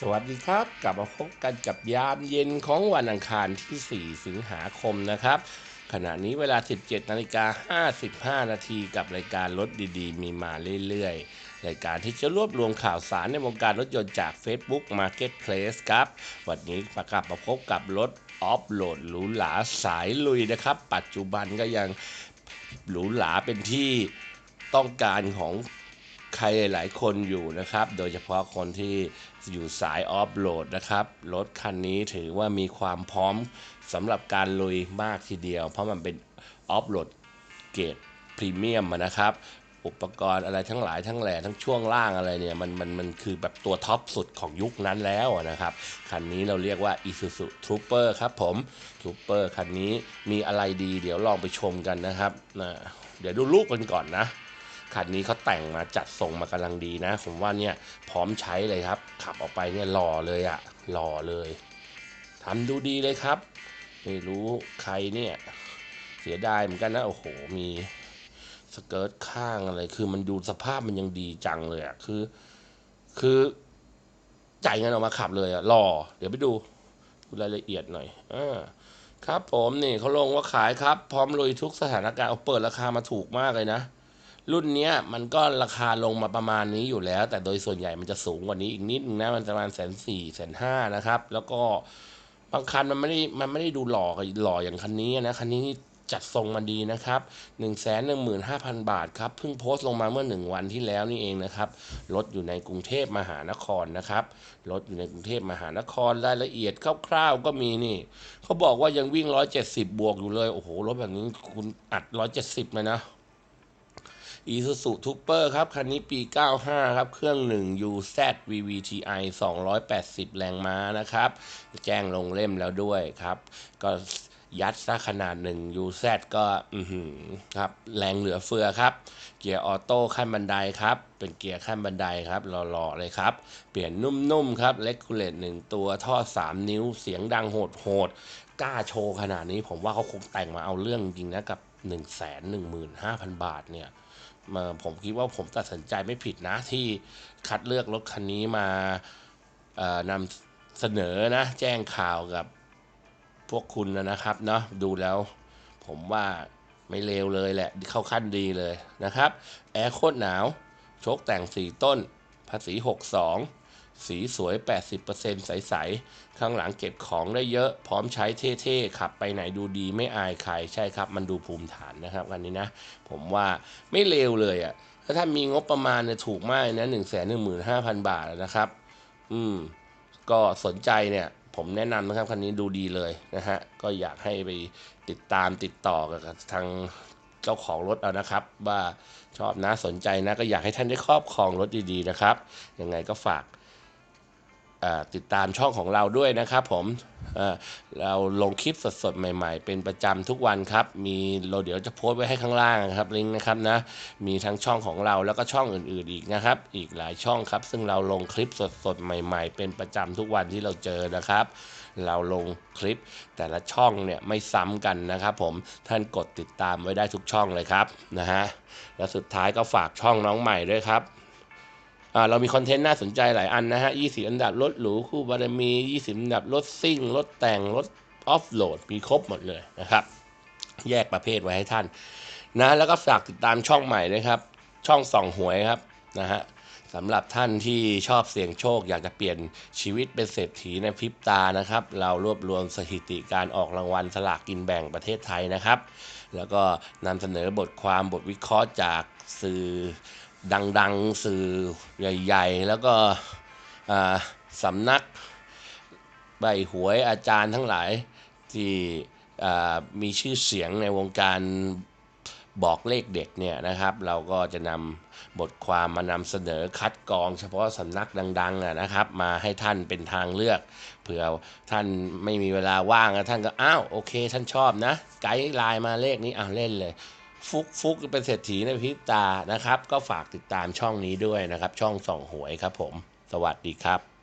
สวัสดีครับกลับมาพบกันกับยามเย็นของวันอังคารที่ 4 สิงหาคมนะครับ ขณะนี้เวลา 17นาฬิกา55 นาทีกับรายการรถดีๆ มีมาเรื่อยๆ รายการที่จะรวบรวมข่าวสารในวงการรถยนต์จาก Facebook Marketplace ครับ วันนี้ประกลับมาพบกับรถออฟโหลดหรูหราสายลุยนะครับ ปัจจุบันก็ยังหรูหราเป็นที่ต้องการของ ใครหลายคนอยู่นะครับ โดยเฉพาะคนที่อยู่สายออฟโหลดนะครับ รถคันนี้ถือว่ามีความพร้อมสำหรับการลุยมากทีเดียว เพราะมันเป็นออฟโหลดเกรดพรีเมียมนะครับ อุปกรณ์อะไรทั้งหลายทั้งแหล่ทั้งช่วงล่างอะไรเนี่ยมันมันมันคือแบบตัวท็อปสุดของยุคนั้นแล้วนะครับ คันนี้เราเรียกว่า Isuzu Trooper ครับผม Trooper คันนี้มีอะไรดี เดี๋ยวลองไปชมกันนะครับนะเดี๋ยวดูลูกกันก่อนนะ คันนี้เขาแต่งมาจัดส่งมากำลังดีนะ ผมว่าเนี่ยพร้อมใช้เลยครับ ขับออกไปเนี่ยหล่อเลยอะหล่อเลยทำดูดีเลยครับ ไม่รู้ใครเนี่ยเสียดายเหมือนกันนะโอ้โหมีสเกิร์ตข้างอะไร คือมันดูสภาพมันยังดีจังเลยอะคือ คือจ่ายเงินออกมาขับเลยอะหล่อเดี๋ยวไปดูดูรายละเอียดหน่อยอ่าครับผมนี่เขาลงว่าขายครับ พร้อมลุยทุกสถานการณ์เอาเปิดราคามาถูกมากเลยนะ รุ่นเนี้ยมันก็ราคาลงมาประมาณนี้อยู่แล้ว แต่โดยส่วนใหญ่มันจะสูงกว่านี้อีกนิดนึงนะมันประมาณแสนสี่แสนห้านะครับ แล้วก็บางคันมันไม่ได้มันไม่ได้ดูหล่อหล่ออย่างคันนี้นะคันนี้จัดทรงมาดีนะครับ1นึ่งแสนหนึ่งหมื่นห้าพันบาทครับ เพิ่งโพสต์ลงมาเมื่อ 1 วันที่แล้วนี่เองนะครับ รถอยู่ในกรุงเทพมหานครนะครับ รถอยู่ในกรุงเทพมหานคร รายละเอียดคร่าวๆก็มีนี่ เขาบอกว่ายังวิ่ง 170 บวกอยู่เลย โอ้โห รถแบบนี้คุณอัด 170เลยนะ อีซูซูทูเปอร์ครับ คันนี้ปี 95 ครับ เครื่อง 1 UZ VVTi 280 แรงม้านะครับ แจ้งลงเล่มแล้วด้วยครับ ก็ยัดซะขนาด1 UZ ก็อืครับ แรงเหลือเฟือครับ เกียร์ออโต้ขั้นบันไดครับ เป็นเกียร์ขั้นบันไดครับหล่อๆเลยครับ เปลี่ยนนุ่มๆครับเลกูเลตหนึ่งตัวท่อ 3 นิ้วเสียงดังโหดๆกล้าโชว์ขนาดนี้ผมว่าเขาคงแต่งมาเอาเรื่องจริงนะกับ 1 1 5 0 0 0 บาทเนี่ย ผมคิดว่าผมตัดสินใจไม่ผิดนะ ที่คัดเลือกรถคันนี้มานำเสนอนะ แจ้งข่าวกับพวกคุณนะครับเนาะดูแล้วผมว่าไม่เลวเลยแหละ เข้าขั้นดีเลยนะครับ แอร์โคตรหนาว โชคแต่ง 4 ต้น ภาษี 62 สีสวย 80%ใส ๆ ข้างหลังเก็บของได้เยอะ พร้อมใช้เท่ ๆ ขับไปไหนดูดีไม่อายใคร ใช่ครับ มันดูภูมิฐานนะครับคันนี้นะ ผมว่าไม่เลวเลยอะ่ะ ถ้าท่านมีงบประมาณเนี่ยถูกมากนะหนึ่งแสนหนึ่งหมื่นห้าพันบาทนะครับ อืม ก็สนใจเนี่ยผมแนะนำนะครับคันนี้ดูดีเลยนะฮะ ก็อยากให้ไปติดตามติดต่อกับทางเจ้าของรถเอานะครับ ว่าชอบนะสนใจนะก็อยากให้ท่านได้ครอบครองรถดีๆนะครับ ยังไงก็ฝาก ติดตามช่องของเราด้วยนะครับผมเราลงคลิปสดๆ ใหม่ๆ เป็นประจำทุกวันครับ มีเราเดี๋ยวจะโพสต์ไว้ให้ข้างล่างนะครับลิงก์นะครับนะ มีทั้งช่องของเราแล้วก็ช่องอื่นๆอีกนะครับ อีกหลายช่องครับ ซึ่งเราลงคลิปสดๆ ใหม่ ๆ เป็นประจำทุกวันที่เราเจอนะครับ เราลงคลิปแต่ละช่องเนี่ยไม่ซ้ำกันนะครับผม ท่านกดติดตามไว้ได้ทุกช่องเลยครับนะฮะ และสุดท้ายก็ฝากช่องน้องใหม่ด้วยครับ เรามีคอนเทนต์น่าสนใจหลายอันนะฮะ 20 อันดับรถหรูคู่บารมี 20 อันดับรถซิ่ง รถแต่ง รถออฟโหลด มีครบหมดเลยนะครับ แยกประเภทไว้ให้ท่าน นะ แล้วก็ฝากติดตามช่องใหม่ด้วยครับ ช่องส่องหวยครับ นะฮะสำหรับท่านที่ชอบเสี่ยงโชค อยากจะเปลี่ยนชีวิตเป็นเศรษฐีในพริบตานะครับ เรารวบรวมสถิติการออกรางวัลสลากกินแบ่งประเทศไทยนะครับ แล้วก็นำเสนอบทความบทวิเคราะห์จากสื่อ ดังๆ สื่อใหญ่ ๆ แล้วก็สำนักใบหวยอาจารย์ทั้งหลายที่มีชื่อเสียงในวงการบอกเลขเด็กเนี่ยนะครับ เราก็จะนำบทความมานำเสนอคัดกรอง เฉพาะสำนักดังๆนะครับ มาให้ท่านเป็นทางเลือก เผื่อท่านไม่มีเวลาว่างท่านก็อ้าวโอเค ท่านชอบนะ ไกด์ไลน์มาเลขนี้อ้าวเล่นเลย ฟุกฟุกเป็นเศรษฐีในพิตานะครับ ก็ฝากติดตามช่องนี้ด้วยนะครับ ช่องส่องหวยครับผม สวัสดีครับ